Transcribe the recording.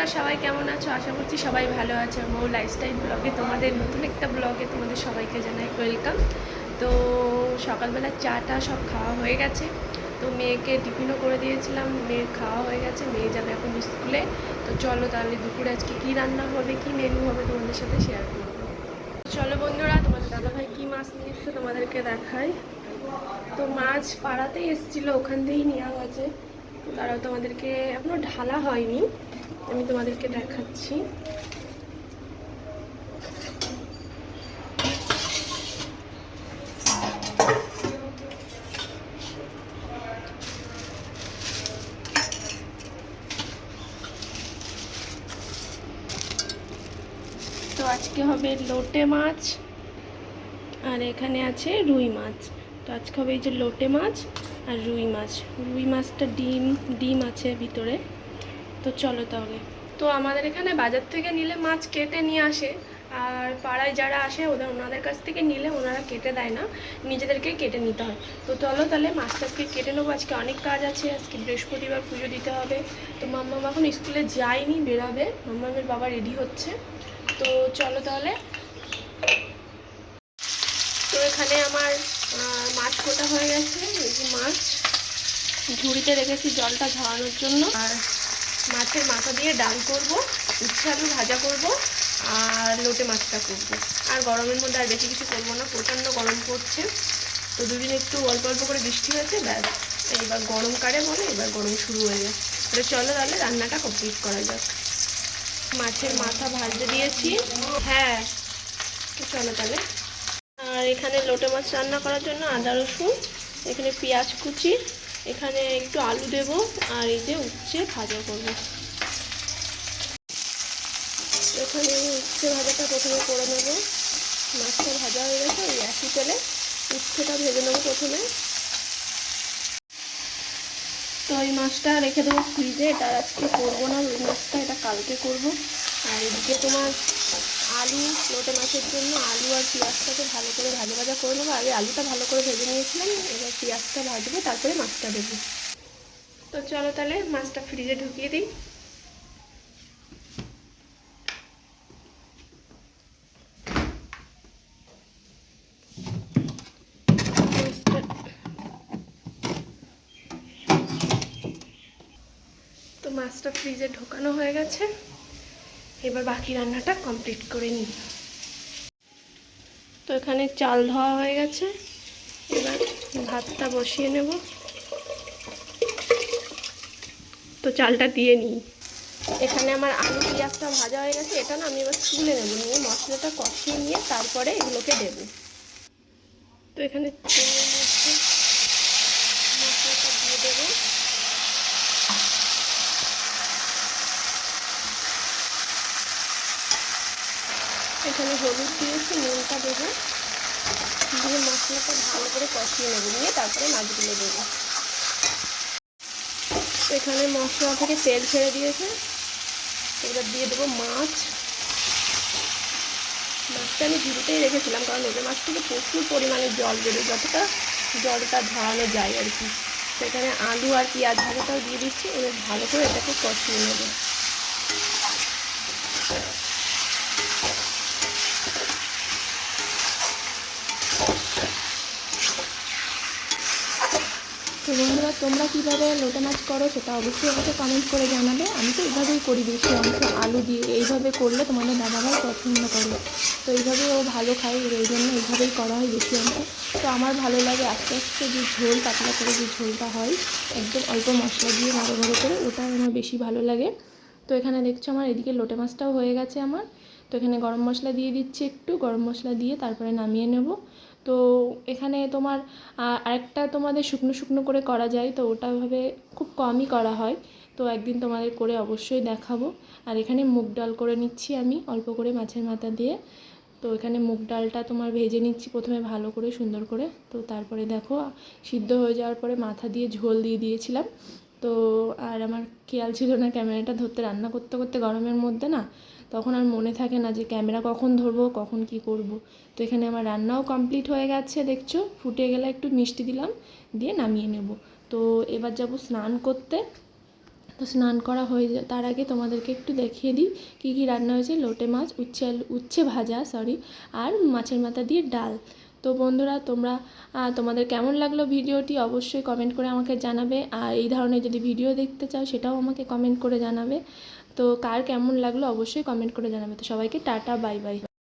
বন্ধুরা সবাই কেমন আছো? আশা করছি সবাই ভালো আছে মৌ লাইফস্টাইল ব্লগে তোমাদের নতুন একটা ব্লগে তোমাদের সবাইকে জানাই ওয়েলকাম তো সকালবেলা চাটা সব খাওয়া হয়ে গেছে। তো মেয়েকে টিফিনও করে দিয়েছিলাম। মেয়ের খাওয়া হয়ে গেছে। মেয়ে যাবে এখন স্কুলে তো চলো তাহলে দুপুরে আজকে কী রান্না হবে, কী মেনু হবে তোমাদের সাথে শেয়ার করব। চলো বন্ধুরা, তোমাদের দাদাভাই কী মাছ নিয়ে এসছে তোমাদেরকে দেখাই। তো মাছ পাড়াতেই এসেছিল, ওখান থেকেই নেওয়া তো তারাও তোমাদেরকে এখনও ঢালা হয়নি। আমি তোমাদেরকে দেখাচ্ছি। তো আজকে হবে লোটে মাছ, আর এখানে আছে রুই মাছ। তো আজকে হবে এই যে লোটে মাছ আর রুই মাছ। রুই মাছটা ডিম ডিম আছে ভিতরে। তো চলো তাহলে। তো আমাদের এখানে বাজার থেকে নিলে মাছ কেটে নিয়ে আসে, আর পাড়ায় যারা আসে ওদের, ওনাদের কাছ থেকে নিলে ওনারা কেটে দেয় না নিজেদেরকে কেটে নিতে হয়। তো চলো তাহলে মাছটা আজকে কেটে নেব, আজকে অনেক কাজ আছে, আজকে বৃহস্পতিবার পুজো দিতে হবে। তো মাম্মাম এখন স্কুলে যায়নি, বেরাবে, মাম্মামের বাবা রেডি হচ্ছে। তো চলো তাহলে। তো এখানে আমার মাছ কোটা হয়ে গেছে মাছ। ঝুড়িতে রেখেছি জলটা ঝরানোর জন্য। আর মাছের মাথা দিয়ে ডাল করব, উচ্ছে আলু ভাজা করব আর লোটে মাছটা করব। আর গরমের মধ্যে আর বেশি কিছু করব না, প্রচণ্ড গরম পড়ছে। তো দুদিন একটু অল্প অল্প করে বৃষ্টি হয়েছে, ব্যাস। এবার গরম কাটে বলে এবার গরম শুরু হয়ে যায় তো চলো তাহলে রান্নাটা কমপ্লিট করা যাক। মাছের মাথা ভাজতে দিয়েছি। হ্যাঁ চলো তাহলে। আর এখানে লোটে মাছ রান্না করার জন্য আদা রসুন, এখানে পেঁয়াজ কুচি এখানে একটু আলু দেব আর এই যে উচ্ছে ভাজা করব। এখানে উচ্ছে ভাজাটা প্রথমে করে নেব। মাছটা ভাজা হয়ে গেছে, ওই একই তেলে উচ্ছেটা ভেজে নেব প্রথমে। তো এই মাছটা রেখে দেবো ফ্রিজে, এটা আজকে করব না, ওই মাছটা এটা কালকে করব। আর এদিকে তোমার আলু লোটে মাছের জন্য আলু আর পেঁয়াজটাকে ভালো করে ভাজা ভাজা করে নেব। আগে আলুটা ভালো করে ভেজে নিয়েছিলাম, এবার পেঁয়াজটা ভাজবো, তারপরে মাছটা দেবো। তো চলো তাহলে মাছটা ফ্রিজে ঢুকিয়ে দিই। তো মাছটা ফ্রিজে ঢোকানো হয়ে গেছে। এবার বাকি রান্নাটা কমপ্লিট করে নিই। তো এখানে চাল ধোয়া হয়ে গেছে। এবার ভাতটা বসিয়ে নেব। তো চালটা দিয়ে নিই। এখানে আমার আলু পেঁয়াজটা ভাজা হয়ে গেছে। এটা না আমি এবার তুলে নেব। নিয়ে মশলাটা কষিয়ে নিয়ে তারপরে এগুলোকে দেব। তো এখানে তেলের মধ্যে মশলাটা দিয়ে দেবো এখানে হলুদ দিয়েছি, নুনটা দেবো। দিয়ে মশলাটা ভালো করে কষিয়ে নেব, নিয়ে তারপরে মাছগুলো দেবো। এখানে মশলা থেকে তেল ছেড়ে দিয়েছে। এবার দিয়ে দেবো মাছ। মাছটা আমি ঝুড়িতেই রেখেছিলাম, কারণ ওদের মাছ থেকে প্রচুর পরিমাণে জল বেরোয়, যতটা জলটা ধরানো যায় আর কি। সেখানে আলু আর পেঁয়াজ ভাজাটাও দিয়ে দিচ্ছি, এবার ভালো করে এটাকে কষিয়ে নেব। বন্ধুরা, তোমরা কীভাবে লোটে মাছ করো সেটা অবশ্যই আমাকে কমেন্ট করে জানাবে। আমি তো এইভাবেই করি বেশি অংশ আলু দিয়ে। এইভাবে করলে তোমাদের দাদাভাই পছন্দ করে। তো এইভাবে ও ভালো খায় এই জন্য এইভাবেই করা হয় বেশি অংশ তো আমার ভালো লাগে আস্তে আস্তে যে ঝোল, পাতলা করে যে ঝোলটা হয়, একদম অল্প মশলা দিয়ে ভালো ভালো করে ওটা আমার বেশি ভালো লাগে। তো এখানে দেখছ আমার এদিকে লোটে মাছটাও হয়ে গেছে আমার। তো এখানে গরম মশলা দিয়ে দিচ্ছি একটু, গরম মশলা দিয়ে তারপরে নামিয়ে নেব। তো এখানে তোমার আরেকটা তোমাদের শুকনো শুকনো করে করা যায়, তো ওটা ভাবে খুব কমই করা হয়। তো একদিন তোমাদের করে অবশ্যই দেখাবো। আর এখানে মুগ ডাল করে নিচ্ছি আমি, অল্প করে মাছের মাথা দিয়ে। তো এখানে মুগ ডালটা তোমার ভেজে নিচ্ছি প্রথমে ভালো করে, সুন্দর করে। তো তারপরে দেখো, সিদ্ধ হয়ে যাওয়ার পরে মাথা দিয়ে ঝোল দিয়ে দিয়েছিলাম। তো আর আমার খেয়াল ছিল না ক্যামেরাটা ধরতে, রান্না করতে করতে গরমের মধ্যে না তখন আর মনে থাকে না যে ক্যামেরা কখন ধরবো, কখন কি করব। তো এখানে আমার রান্নাও কমপ্লিট হয়ে গেছে, দেখছ? ফুটে গেলে একটু মিষ্টি দিলাম, দিয়ে নামিয়ে নেব। তো এবার যাব স্নান করতে। তো স্নান করা হয়ে যায়, তার আগে তোমাদেরকে একটু দেখিয়ে দিই কী কী রান্না হয়েছে। লোটে মাছ, উচ্ছে উচ্ছে ভাজা সরি আর মাছের মাথা দিয়ে ডাল। তো বন্ধুরা, তোমরা তোমাদের কেমন লাগল ভিডিওটি অবশ্যই কমেন্ট করে আমাকে জানাবে। আর এই ধরনের যদি ভিডিও দেখতে চাও, সেটাও আমাকে কমেন্ট করে জানাবে। তো কার কেমন লাগল অবশ্যই কমেন্ট করে জানাবে। তো সবাইকে টাটা বাই বাই